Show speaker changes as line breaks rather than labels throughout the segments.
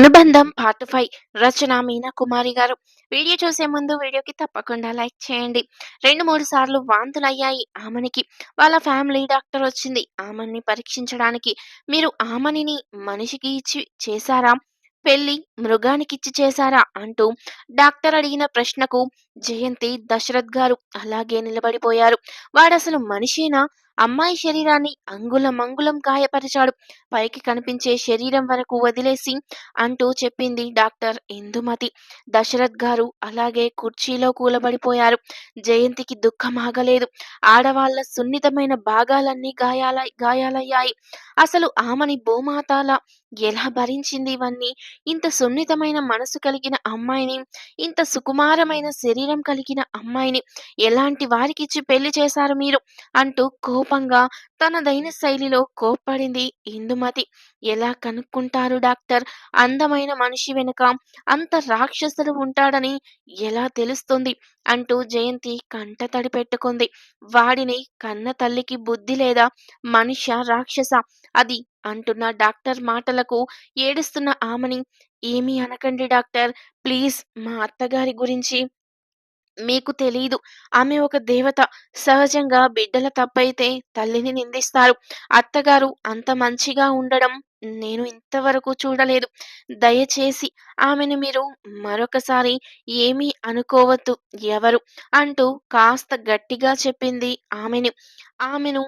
అనుబంధం part five రచన మీనా కుమారి గారు. Video చూసే ముందు వీడియోకి తప్పకుండా లైక్ చేయండి. రెండు మూడు సార్లు వాంతులయ్యాయి ఆమెనికి. వాళ్ళ ఫ్యామిలీ డాక్టర్ వచ్చింది. ఆమెని పరీక్షించడానికి. మీరు ఆమెని మనిషికి ఇచ్చి చేశారా? పెళ్ళి మృగానికి ఇచ్చి చేశారా? అంటూ డాక్టర్ అడిగిన ప్రశ్నకు జయంతి దశరథ్ గారు అలాగే నిలబడిపోయారు. వాడసలు మనిషేనా? అమ్మాయి శరీరాన్ని అంగుళం అంగుళం గాయపరిచాడు. పైకి కనిపించే శరీరం వరకు వదిలేసి అంటూ చెప్పింది డాక్టర్ ఇందుమతి. దశరథ్ గారు అలాగే కుర్చీలో కూలబడిపోయారు. జయంతికి దుఃఖం ఆగలేదు. ఆడవాళ్ళ సున్నితమైన భాగాలన్నీ గాయాల గాయాలయ్యాయి. అసలు ఆమెని భూమాతాల ఎలా భరించింది ఇవన్నీ? ఇంత సున్నితమైన మనసు కలిగిన అమ్మాయిని ఇంత సుకుమారమైన శరీరం కలిగిన అమ్మాయిని ఎలాంటి వారికిచ్చి పెళ్ళి చేశారు మీరు? అంటూ కోపంగా తనదైన శైలిలో కోప్పడింది. ఇందుమతి ఎలా కనుక్కుంటారు డాక్టర్? అందమైన మనిషి వెనుక అంత రాక్షసుడు ఉంటాడని ఎలా తెలుస్తుంది? అంటూ జయంతి కంట తడి పెట్టుకుంది. వాడిని కన్న తల్లికి బుద్ధి లేదా? మనిష రాక్షస. అది అంటున్న డాక్టర్ మాటలకు ఏడుస్తున్న ఆమెని ఏమీ అనకండి డాక్టర్. ప్లీజ్ మా అత్తగారి గురించి మీకు తెలియదు ఆమె ఒక దేవత. సహజంగా బిడ్డల తప్పైతే తల్లిని నిందిస్తారు. అత్తగారు అంత మంచిగా ఉండడం నేను ఇంతవరకు చూడలేదు. దయచేసి ఆమెను మీరు మరొకసారి ఏమీ అనుకోవద్దు ఎవరు? అంటూ కాస్త గట్టిగా చెప్పింది ఆమెను. ఆమెను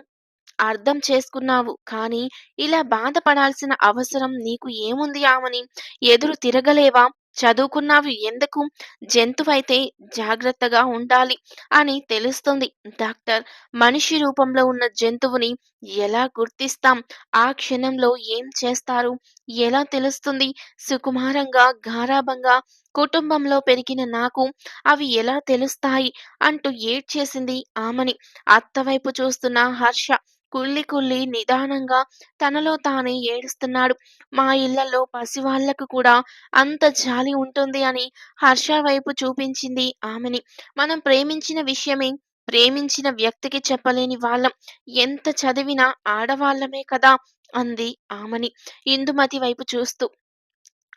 అర్థం చేసుకున్నావు కానీ ఇలా బాధపడాల్సిన అవసరం నీకు ఏముంది ఆమెని? ఎదురు తిరగలేవా? చదువుకున్నావు ఎందుకు? జంతువైతే జాగ్రత్తగా ఉండాలి అని తెలుస్తుంది. డాక్టర్ మనిషి రూపంలో ఉన్న జంతువుని ఎలా గుర్తిస్తాం? ఆ క్షణంలో ఏం చేస్తారు? ఎలా తెలుస్తుంది? సుకుమారంగా గారాభంగా కుటుంబంలో పెరిగిన నాకు అవి ఎలా తెలుస్తాయి? అంటూ ఏడ్చేసింది ఆమెని. అత్తవైపు చూస్తున్న హర్ష. కుళ్ళి కుళ్ళి నిదానంగా తనలో తానే ఏడుస్తున్నాడు. మా ఇళ్ళలో పసివాళ్ళకు కూడా అంత జాలి ఉంటుంది అని హర్ష వైపు చూపించింది ఆమెని. మనం ప్రేమించిన విషయమే ప్రేమించిన వ్యక్తికి చెప్పలేని వాళ్ళం. ఎంత చదివినా ఆడవాళ్ళమే కదా అంది ఆమెని. ఇందుమతి వైపు చూస్తూ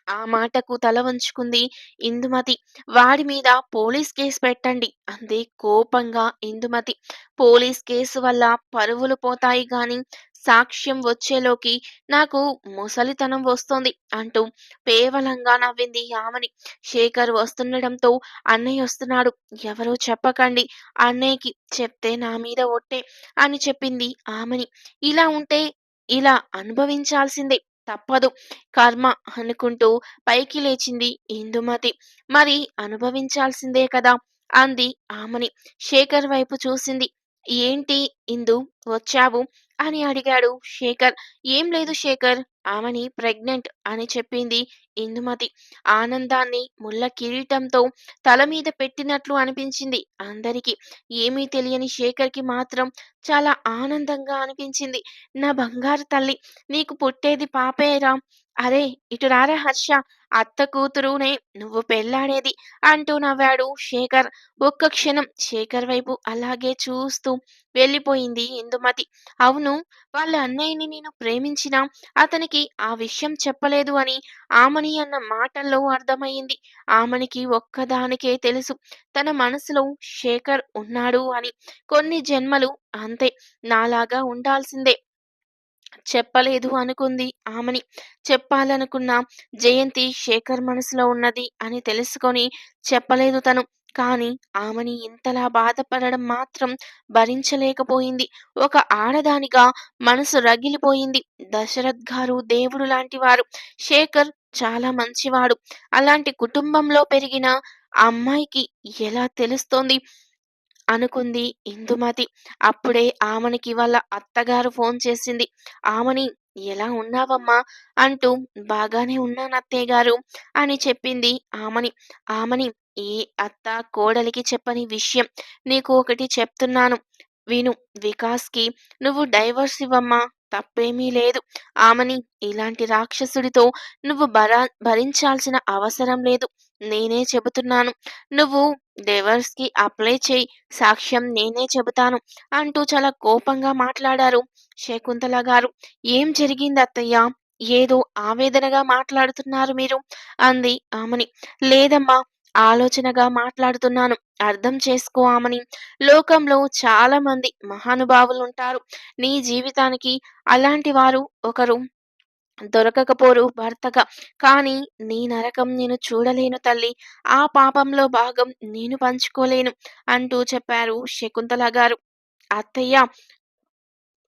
ఆ మాటకు తల వంచుకుంది ఇందుమతి. వాడి మీద పోలీస్ కేసు పెట్టండి అంది కోపంగా ఇందుమతి. పోలీస్ కేసు వల్ల పరువులు పోతాయి గాని సాక్ష్యం వచ్చేలోకి నాకు ముసలితనం వస్తోంది అంటూ పేవలంగా నవ్వింది ఆమెని శేఖర్ వస్తుండటంతో అన్నయ్య వస్తున్నాడు. ఎవరో చెప్పకండి. అన్నయ్యకి చెప్తే నా మీద ఒట్టే అని చెప్పింది ఆమెని ఇలా ఉంటే ఇలా అనుభవించాల్సిందే తప్పదు. కర్మ అనుకుంటూ పైకి లేచింది ఇందుమతి. మరి అనుభవించాల్సిందే కదా? అంది ఆమెని. శేఖర్ వైపు చూసింది. ఏంటి ఇందు? వచ్చావు? అని అడిగాడు శేఖర్. ఏం లేదు శేఖర్. ఆమెని ప్రెగ్నెంట్ అని చెప్పింది ఇందుమతి. ఆనందాన్ని ముళ్ళ కిరీటంతో తల మీద పెట్టినట్లు అనిపించింది అందరికి. ఏమీ తెలియని శేఖర్కి మాత్రం చాలా ఆనందంగా అనిపించింది. నా బంగారు తల్లి నీకు పుట్టేది పాపేరా? అరే ఇటు రారా హర్ష? అత్త కూతురునే నువ్వు పెళ్ళాడేది అంటూ నవ్వాడు శేఖర్. ఒక్క క్షణం శేఖర్ వైపు అలాగే చూస్తూ వెళ్ళిపోయింది ఇందుమతి. అవును వాళ్ళ అన్నయ్యని నేను ప్రేమించినా అతనికి ఆ విషయం చెప్పలేదు అని ఆమని అన్న మాటల్లో అర్థమయ్యింది. ఆమెనికి ఒక్కదానికే తెలుసు. తన మనసులో శేఖర్ ఉన్నాడు అని. కొన్ని జన్మలు అంతే నాలాగా ఉండాల్సిందే. చెప్పలేదు అనుకుంది. ఆమెని చెప్పాలనుకున్న జయంతి శేఖర్ మనసులో ఉన్నది అని తెలుసుకొని చెప్పలేదు తను. కానీ ఆమెని ఇంతలా బాధపడడం మాత్రం భరించలేకపోయింది. ఒక ఆడదానిగా మనసు రగిలిపోయింది. దశరథ్ గారు దేవుడు లాంటి వారు శేఖర్ చాలా మంచివాడు. అలాంటి కుటుంబంలో పెరిగిన అమ్మాయికి ఎలా తెలుస్తోంది? అనుకుంది. ఇందుమతి. అప్పుడే ఆమెనికి వాళ్ళ అత్తగారు ఫోన్ చేసింది. ఆమెని ఎలా ఉన్నావమ్మా? అంటూ బాగానే ఉన్నాను అత్తయ్య గారు అని చెప్పింది ఆమెని. ఆమెని ఏ అత్త కోడలికి చెప్పని విషయం. నీకు ఒకటి చెప్తున్నాను. విను వికాస్కి నువ్వు డైవర్స్ ఇవ్వమ్మా. తప్పేమీ లేదు. ఆమెని ఇలాంటి రాక్షసుడితో నువ్వు భరా భరించాల్సిన అవసరం లేదు. నేనే చెబుతున్నాను. నువ్వు డివర్స్కి అప్లై చేయి. సాక్ష్యం నేనే చెబుతాను అంటూ చాలా కోపంగా మాట్లాడారు శకుంతల గారు. ఏం జరిగింది అత్తయ్య? ఏదో ఆవేదనగా మాట్లాడుతున్నారు మీరు? అంది ఆమెని. లేదమ్మా! ఆలోచనగా మాట్లాడుతున్నాను. అర్థం చేసుకోమని లోకంలో చాలా మంది మహానుభావులుంటారు. నీ జీవితానికి అలాంటి వారు ఒకరు దొరకకపోరు భర్తగా. కానీ నీ నరకం నేను చూడలేను తల్లి ఆ పాపంలో భాగం నేను పంచుకోలేను అంటూ చెప్పారు శకుంతల గారు. అత్తయ్య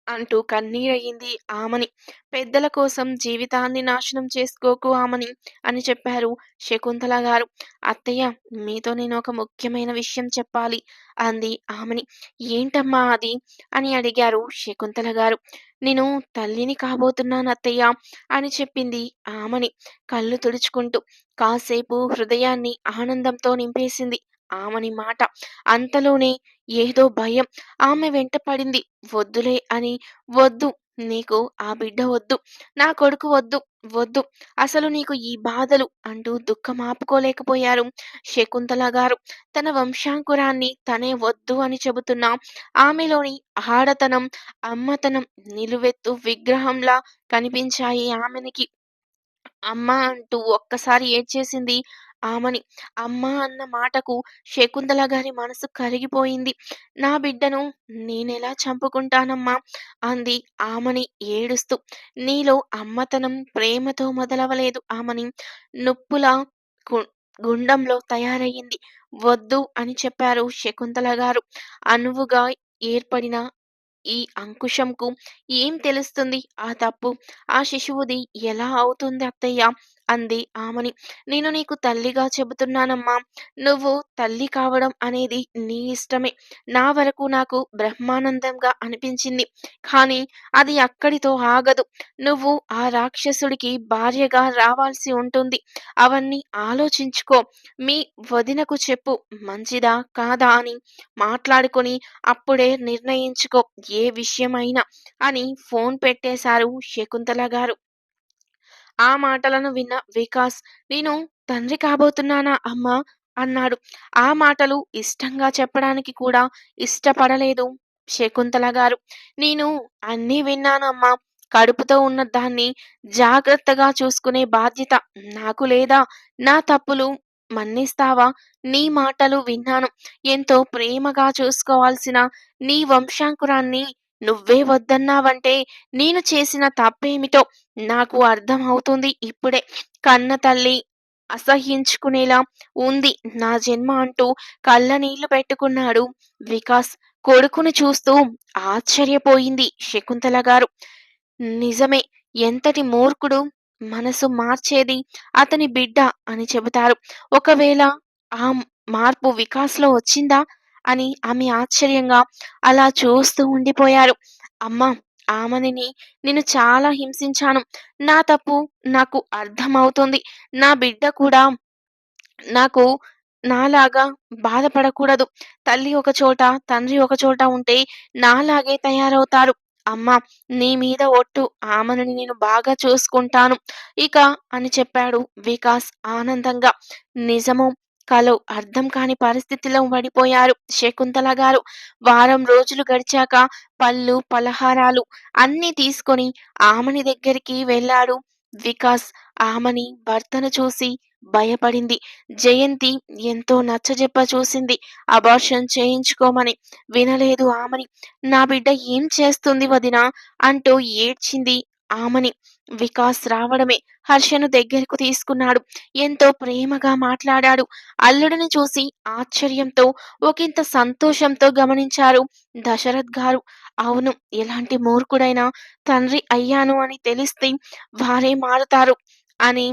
అంటూ కన్నీరయింది ఆమని. పెద్దల కోసం జీవితాన్ని నాశనం చేసుకోకు ఆమని అని చెప్పారు శకుంతల గారు. అత్తయ్య మీతో నేను ఒక ముఖ్యమైన విషయం చెప్పాలి అంది ఆమని. ఏంటమ్మా అది? అని అడిగారు శకుంతల గారు. నేను తల్లిని కాబోతున్నాను అత్తయ్య అని చెప్పింది ఆమని కళ్ళు తుడుచుకుంటూ. కాసేపు హృదయాన్ని ఆనందంతో నింపేసింది ఆమెని మాట. అంతలోనే ఏదో భయం ఆమె వెంట పడింది. వద్దులే అని వద్దు నీకు ఆ బిడ్డ వద్దు. నా కొడుకు వద్దు. వద్దు. అసలు నీకు ఈ బాధలు అంటూ దుఃఖం ఆపుకోలేకపోయారు శకుంతల గారు. తన వంశాంకురాన్ని తనే వద్దు అని చెబుతున్న ఆమెలోని ఆడతనం, అమ్మతనం నిలువెత్తు విగ్రహంలా కనిపించాయి ఆమెనికి. అమ్మ అంటూ ఒక్కసారి ఏడ్చేసింది ఆమని. అమ్మ అన్న మాటకు శకుంతల గారి మనసు కరిగిపోయింది. నా బిడ్డను నేనెలా చంపుకుంటానమ్మా? అంది ఆమని ఏడుస్తూ. నీలో అమ్మతనం ప్రేమతో మొదలవలేదు ఆమని. నొప్పుల గు గుండంలో తయారయ్యింది వద్దు అని చెప్పారు శకుంతల గారు. అనువుగా ఏర్పడిన ఈ అంకుశంకు ఏం తెలుస్తుంది ఆ తప్పు? ఆ శిశువుది ఎలా అవుతుంది అత్తయ్య? అంది ఆమని. నేను నీకు తల్లిగా చెబుతున్నానమ్మా! నువ్వు తల్లి కావడం అనేది నీ ఇష్టమే. నా వరకు నాకు బ్రహ్మానందంగా అనిపించింది. కానీ అది అక్కడితో ఆగదు. నువ్వు ఆ రాక్షసుడికి భార్యగా రావాల్సి ఉంటుంది. అవన్నీ ఆలోచించుకో. మీ వదినకు చెప్పు మంచిదా? కాదా? అని మాట్లాడుకొని అప్పుడే నిర్ణయించుకో ఏ విషయమైనా అని ఫోన్ పెట్టేశారు శకుంతల గారు. ఆ మాటలను విన్న వికాస్ నేను తండ్రి కాబోతున్నానా అమ్మా? అన్నాడు. ఆ మాటలు ఇష్టంగా చెప్పడానికి కూడా ఇష్టపడలేదు శకుంతల గారు. నేను అన్నీ విన్నానమ్మా. కడుపుతో ఉన్న దాన్ని జాగ్రత్తగా చూసుకునే బాధ్యత నాకు లేదా? నా తప్పులు మన్నిస్తావా? నీ మాటలు విన్నాను. ఎంతో ప్రేమగా చూసుకోవాల్సిన నీ వంశాంకురాన్ని నువ్వే వద్దన్నావంటే నేను చేసిన తప్పేమిటో నాకు అర్థం అవుతుంది ఇప్పుడే. కన్న తల్లి అసహ్యించుకునేలా ఉంది నా జన్మ అంటూ కళ్ళ నీళ్ళు పెట్టుకున్నాడు వికాస్. కొడుకుని చూస్తూ ఆశ్చర్యపోయింది శకుంతల గారు. నిజమే ఎంతటి మూర్ఖుడు మనసు మార్చేది అతని బిడ్డ అని చెబుతారు. ఒకవేళ ఆ మార్పు వికాస్‌లో వచ్చిందా? అని ఆమె ఆశ్చర్యంగా అలా చూస్తూ ఉండిపోయారు. అమ్మా! ఆమెని నేను చాలా హింసించాను. నా తప్పు నాకు అర్థమవుతుంది నా బిడ్డ కూడా నాకు నాలాగా బాధపడకూడదు. తల్లి ఒక చోట, తండ్రి ఒక చోట ఉంటే నాలాగే తయారవుతారు. అమ్మా! నీ మీద ఒట్టు. ఆమెను నేను బాగా చూసుకుంటాను ఇక అని చెప్పాడు వికాస్ ఆనందంగా. నిజము కలవు అర్థం కాని పరిస్థితిలో పడిపోయారు శకుంతల గారు. వారం రోజులు గడిచాక పళ్ళు, పలహారాలు అన్నీ తీసుకొని ఆమెని దగ్గరికి వెళ్ళాడు వికాస్. ఆమెని భర్తను చూసి భయపడింది. జయంతి ఎంతో నచ్చజెప్ప చూసింది అబార్షన్ చేయించుకోమని. వినలేదు ఆమని. నా బిడ్డ ఏం చేస్తుంది వదినా? అంటూ ఏడ్చింది ఆమని. వికాస్ రావడమే హర్షను దగ్గరకు తీసుకున్నాడు. ఎంతో ప్రేమగా మాట్లాడాడు. అల్లుడిని చూసి ఆశ్చర్యంతో, ఒకింత సంతోషంతో గమనించారు దశరథ్ గారు. అవును ఎలాంటి మూర్ఖుడైనా తండ్రి అయ్యాను అని తెలిస్తే వారే మారుతారు అని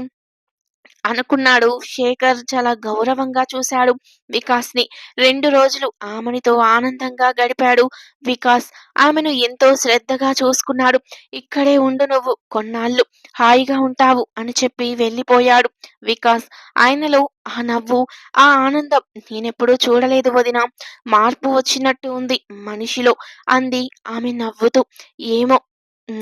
అనుకున్నాడు శేఖర్. చాలా గౌరవంగా చూశాడు వికాస్ని రెండు రోజులు ఆమెనితో ఆనందంగా గడిపాడు వికాస్. ఆమెను ఎంతో శ్రద్ధగా చూసుకున్నాడు. ఇక్కడే ఉండు నువ్వు కొన్నాళ్ళు. హాయిగా ఉంటావు అని చెప్పి వెళ్ళిపోయాడు వికాస్. ఆయనలో ఆ నవ్వు, ఆ ఆనందం నేనెప్పుడూ చూడలేదు వదినా. మార్పు వచ్చినట్టు ఉంది మనిషిలో అంది ఆమె నవ్వుతూ. ఏమో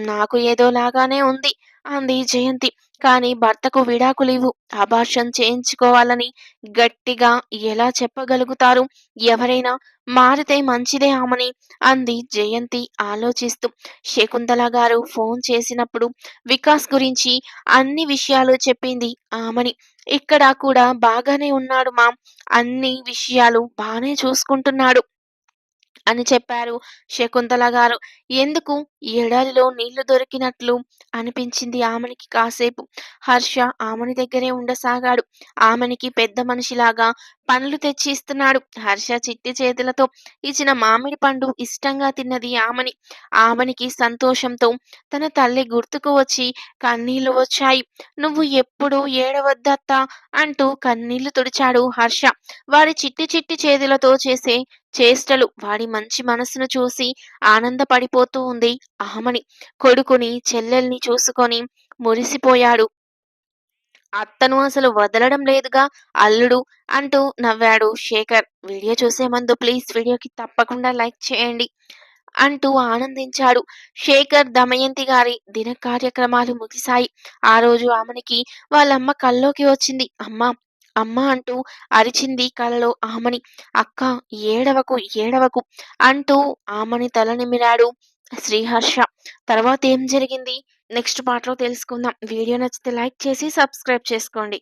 నాకు ఏదో లాగానే ఉంది అంది జయంతి. కానీ భర్తకు విడాకులివ్వు. అబార్షన్ చేయించుకోవాలని గట్టిగా ఎలా చెప్పగలుగుతారు? ఎవరైనా మారితే మంచిదే ఆమని అంది జయంతి ఆలోచిస్తూ. శకుంతల గారు ఫోన్ చేసినప్పుడు వికాస్ గురించి అన్ని విషయాలు చెప్పింది ఆమని. ఇక్కడ కూడా బాగానే ఉన్నాడు మామ్. అన్ని విషయాలు బానే చూసుకుంటున్నాడు. అని చెప్పారు శకుంతల గారు. ఎందుకు ఏడాదిలో నీళ్ళు దొరికినట్లు అనిపించింది ఆమెనికి కాసేపు. హర్ష ఆమెని దగ్గరే ఉండసాగాడు. ఆమెనికి పెద్ద మనిషిలాగా పండ్లు తెచ్చి ఇస్తున్నాడు. హర్ష చిట్టి చేతులతో ఇచ్చిన మామిడి పండు ఇష్టంగా తిన్నది ఆమని. ఆమనికి సంతోషంతో తన తల్లి గుర్తుకు వచ్చి కన్నీళ్ళు వచ్చాయి. నువ్వు ఎప్పుడు ఏడవద్దత్తా అంటూ కన్నీళ్ళు తుడిచాడు హర్ష. వాడి చిట్టి చిట్టి చేతులతో చేసే చేష్టలు, వాడి మంచి మనసును చూసి ఆనందపడిపోతూ ఉంది ఆమని. కొడుకుని, చెల్లెల్ని చూసుకొని మురిసిపోయాడు. అత్తను అసలు వదలడం లేదుగా అల్లుడు అంటూ నవ్వాడు శేఖర్. వీడియో చూసే ముందు ప్లీజ్ వీడియోకి తప్పకుండా లైక్ చేయండి అంటూ ఆనందించాడు. శేఖర్ దమయంతి గారి దిన కార్యక్రమాలు ముగిశాయి. ఆ రోజు ఆమెనికి వాళ్ళమ్మ కల్లోకి వచ్చింది. అమ్మ అమ్మ అంటూ అరిచింది కలలో ఆమని. అక్క ఏడవకు ఏడవకు అంటూ ఆమని తల నిమిరాడు శ్రీహర్ష. తర్వాత ఏం జరిగింది నెక్స్ట్ పార్ట్లో తెలుసుకుందాం. వీడియో నచ్చితే లైక్ చేసి సబ్స్క్రైబ్ చేసుకోండి.